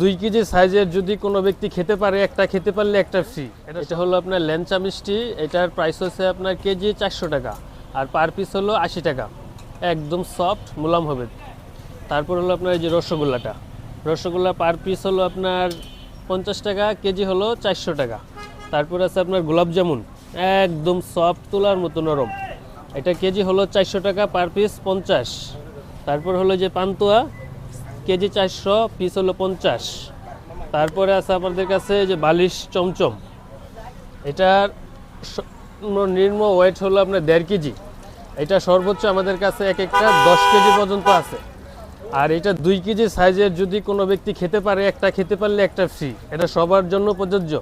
দুই কেজি সাইজের যদি কোনো ব্যক্তি খেতে পারে একটা খেতে পারলে একটা ফ্রি এটা হলো আপনার ল্যাংচা মিষ্টি এটার প্রাইস হচ্ছে আপনার কেজি চারশো টাকা। আর পার পিস হলো আশি টাকা। একদম সফট মুলাম হবে। তারপর হলো আপনার এই যে রসগোল্লাটা। রসগোল্লা পার পিস হলো আপনার পঞ্চাশ টাকা কেজি হলো চারশো টাকা। তারপর আছে আপনার গোলাপ জামুন। একদম সফট তোলার মতো নরম। এটা কেজি হলো চারশো টাকা পার পিস পঞ্চাশ। তারপর হলো যে পান্তুয়া। কেজি চারশো পিস হলো পঞ্চাশ। তারপরে আছে আমাদের কাছে যে বালিশ চমচম। এটার নিম্ন ওয়েট হলো আপনার দেড় কেজি। এটা সর্বোচ্চ আমাদের কাছে এক একটা দশ কেজি পর্যন্ত আছে। আর এটা দুই কেজি সাইজের যদি কোনো ব্যক্তি খেতে পারে, একটা খেতে পারলে একটা ফ্রি এটা সবার জন্য প্রযোজ্য।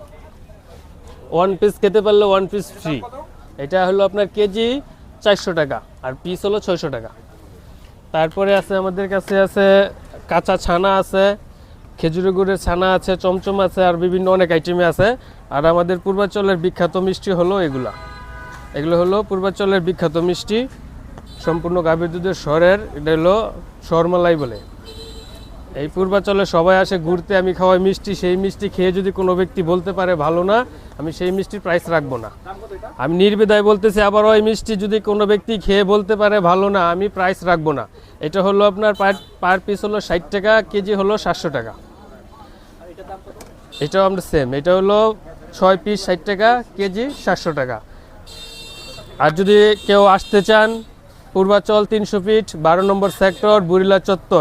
ওয়ান পিস খেতে পারলে ওয়ান পিস ফ্রি এটা হলো আপনার কেজি চারশো টাকা। আর পিস হলো ছয়শো টাকা। তারপরে আছে আমাদের কাছে আছে কাঁচা ছানা আছে খেজুরি গুড়ের ছানা আছে, চমচম আছে, আর বিভিন্ন অনেক আইটেমে আছে। আর আমাদের পূর্বাঞ্চলের বিখ্যাত মিষ্টি হলো এগুলা। এগুলো হলো পূর্বাঞ্চলের বিখ্যাত মিষ্টি, সম্পূর্ণ গাভীর দুধের স্বরের, এটা হলো স্বরমালাই বলে। এই পূর্বাচলে সবাই আসে, ঘুরতে আমি খাওয়াই মিষ্টি, সেই মিষ্টি খেয়ে যদি কোনো ব্যক্তি বলতে পারে ভালো না, আমি সেই মিষ্টির প্রাইস রাখব না। আমি নির্বিদায় বলতেছি, আবার ওই মিষ্টি যদি কোনো ব্যক্তি খেয়ে বলতে পারে ভালো না, আমি প্রাইস রাখব না। এটা হলো আপনার পার পার পিস হলো ষাট টাকা, কেজি হলো সাতশো টাকা। এটাও আমরা সেম এটা হলো ছয় পিস ষাট টাকা, কেজি সাতশো টাকা। আর যদি কেউ আসতে চান, পূর্বাচল তিনশো ফিট বারো নম্বর সেক্টর বুড়িলা চত্বর।